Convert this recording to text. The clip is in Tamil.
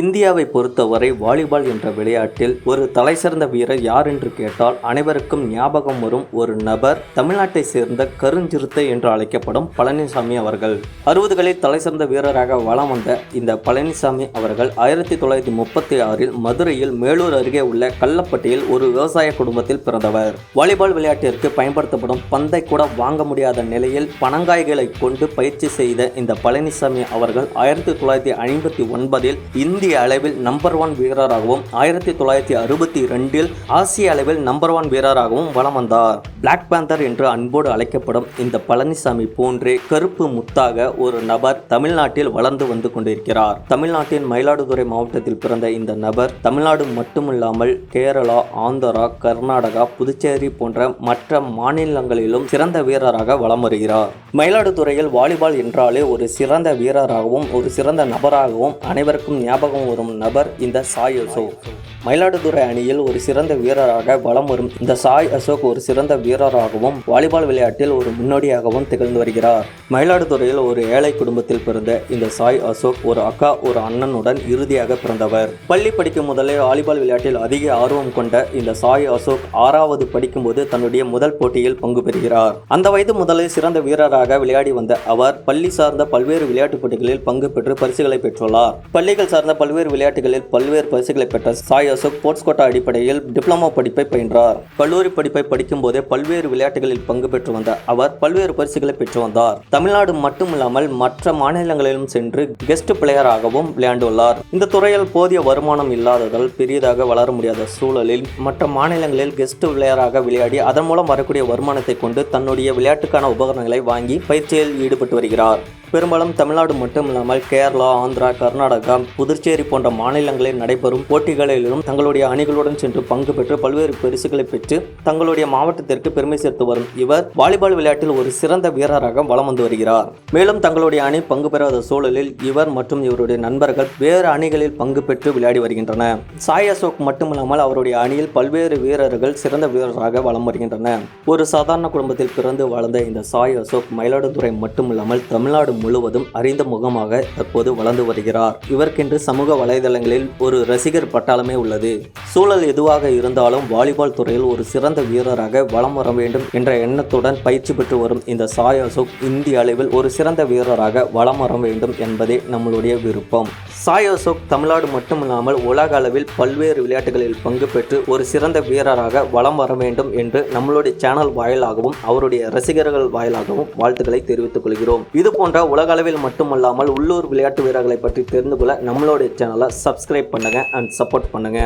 இந்தியாவை பொறுத்தவரை வாலிபால் என்ற விளையாட்டில் ஒரு தலைசிறந்த வீரர் யார் என்று கேட்டால் அனைவருக்கும் ஞாபகம் வரும் ஒரு நபர். தமிழ்நாட்டை சேர்ந்த கருஞ்சிறுத்தை என்று அழைக்கப்படும் பழனிசாமி அவர்கள். அறுபதுகளில் தலைசிறந்த வீரராக வலம் வந்த இந்த பழனிசாமி அவர்கள் ஆயிரத்தி தொள்ளாயிரத்தி முப்பத்தி ஆறில் மதுரையில் மேலூர் அருகே உள்ள கள்ளப்பட்டியில் ஒரு விவசாய குடும்பத்தில் பிறந்தவர். வாலிபால் விளையாட்டிற்கு பயன்படுத்தப்படும் பந்தை கூட வாங்க முடியாத நிலையில் பனங்காய்களை கொண்டு பயிற்சி செய்த இந்த பழனிசாமி அவர்கள் ஆயிரத்தி தொள்ளாயிரத்தி ஐம்பத்தி ஒன்பதில் இந்த இந்திய அளவில் நம்பர் ஒன் வீரராகவும் ஆயிரத்தி தொள்ளாயிரத்தி அறுபத்தி ரெண்டில் ஆசிய அளவில் நம்பர் ஒன் வீரராகவும் வலம் வந்தார். பிளாக் பேந்தர் என்று அன்போடு அழைக்கப்படும் இந்த பழனிசாமி போன்றே கருப்பு முத்தாக ஒரு நபர் தமிழ்நாட்டில் வளர்ந்து வந்து கொண்டிருக்கிறார். தமிழ்நாட்டின் மயிலாடுதுறை மாவட்டத்தில் பிறந்த இந்த நபர் தமிழ்நாடு மட்டுமில்லாமல் கேரளா ஆந்திரா கர்நாடகா புதுச்சேரி போன்ற மற்ற மாநிலங்களிலும் சிறந்த வீரராக வலம் வருகிறார். மயிலாடுதுறையில் வாலிபால் என்றாலே ஒரு சிறந்த வீரராகவும் ஒரு சிறந்த நபராகவும் அனைவருக்கும் ஞாபகம் வரும் நபர் இந்த சாய் அசோக். மயிலாடுதுறை அணியில் ஒரு சிறந்த வீரராக வலம் வரும் இந்த சாய் அசோக் ஒரு சிறந்த வீரராகவும் வாலிபால் விளையாட்டில் ஒரு முன்னோடியாகவும் திகழ்ந்து வருகிறார். மயிலாடுதுறையில் ஒரு ஏழை குடும்பத்தில் பிறந்த இந்த சாய் அசோக் ஒரு அக்கா ஒரு அண்ணனுடன் இறுதியாக பிறந்தவர். பள்ளி படிக்கும் முதலே வாலிபால் விளையாட்டில் அதிக ஆர்வம் கொண்ட இந்த சாய் அசோக் ஆறாவது படிக்கும்போது தன்னுடைய முதல் போட்டியில் பங்கு பெறுகிறார். அந்த வயது முதலே சிறந்த வீரராக விளையாடி வந்த அவர் பள்ளி சார்ந்த பல்வேறு விளையாட்டுப் போட்டிகளில் பங்கு பெற்று பரிசுகளை பெற்றுள்ளார். பள்ளிகள் சார்ந்த பல்வேறு விளையாட்டுகளில் பல்வேறு பரிசுகளை பெற்ற Sai Ashok sports quota diploma diploma படிப்பை பயின்றார். கல்லூரி படிப்பை படிக்கும் போதே பல்வேறு விளையாட்டுகளில் பங்கு பெற்று வந்த அவர் பல்வேறு பரிசுகளை பெற்று வந்தார். தமிழ்நாடு மட்டுமில்லாமல் மற்ற மாநிலங்களிலும் சென்று கெஸ்ட் பிளேயராகவும் விளையாண்டுள்ளார் இந்த துறையில் போதிய வருமானம் இல்லாததால் பெரியதாக வளர முடியாத சூழலில் மற்ற மாநிலங்களில் கெஸ்ட் பிளேயராக விளையாடி அதன் மூலம் வரக்கூடிய வருமானத்தை கொண்டு தன்னுடைய விளையாட்டுக்கான உபகரணங்களை வாங்கி பயிற்சியில் ஈடுபட்டு வருகிறார். பெரும்பாலும் தமிழ்நாடு மட்டுமில்லாமல் கேரளா ஆந்திரா கர்நாடகா புதுச்சேரி போன்ற மாநிலங்களில் நடைபெறும் போட்டிகளிலும் தங்களுடைய அணிகளுடன் சென்று பங்கு பெற்று பல்வேறு பரிசுகளை பெற்று தங்களுடைய மாவட்டத்திற்கு பெருமை சேர்த்து வரும் இவர் வாலிபால் விளையாட்டில் ஒரு சிறந்த வீரராக வலம் வந்து வருகிறார். மேலும் தங்களுடைய அணி பங்கு பெறாத சூழலில் இவர் மற்றும் இவருடைய நண்பர்கள் வேறு அணிகளில் பங்கு பெற்று விளையாடி வருகின்றன. சாய் அசோக் மட்டுமில்லாமல் அவருடைய அணியில் பல்வேறு வீரர்கள் சிறந்த வீரராக வலம் வருகின்றனர் ஒரு சாதாரண குடும்பத்தில் பிறந்து வாழ்ந்த இந்த சாய் அசோக் மயிலாடுதுறை மட்டுமில்லாமல் தமிழ்நாடு முழுவதும் அறிந்த முகமாக தற்போது வளர்ந்து வருகிறார். இவருக்கென்று சமூக வலைதளங்களில் ஒரு ரசிகர் பட்டாளமே உள்ளது. சூழல் எதுவாக இருந்தாலும் வாலிபால் துறையில் ஒரு சிறந்த வீரராக வலம் வர வேண்டும் என்ற எண்ணத்துடன் பயிற்சி பெற்று வரும் இந்த சாய் அசோக் இந்திய அளவில் ஒரு சிறந்த வீரராக வலம் வர வேண்டும் என்பதே நம்மளுடைய விருப்பம். சாய் அசோக் தமிழ்நாடு மட்டுமில்லாமல் உலக அளவில் பல்வேறு விளையாட்டுகளில் பங்கு பெற்று ஒரு சிறந்த வீரராக வலம் வர வேண்டும் என்று நம்மளுடைய சேனல் வாயிலாகவும் அவருடைய ரசிகர்கள் வாயிலாகவும் வாழ்த்துக்களை தெரிவித்துக் கொள்கிறோம். இது போன்ற உலக அளவில் மட்டுமல்லாமல் உள்ளூர் விளையாட்டு வீரர்களை பற்றி தெரிந்து கொள்ள நம்மளுடைய சேனலை சப்ஸ்கிரைப் பண்ணுங்க அண்ட் சப்போர்ட் பண்ணுங்க.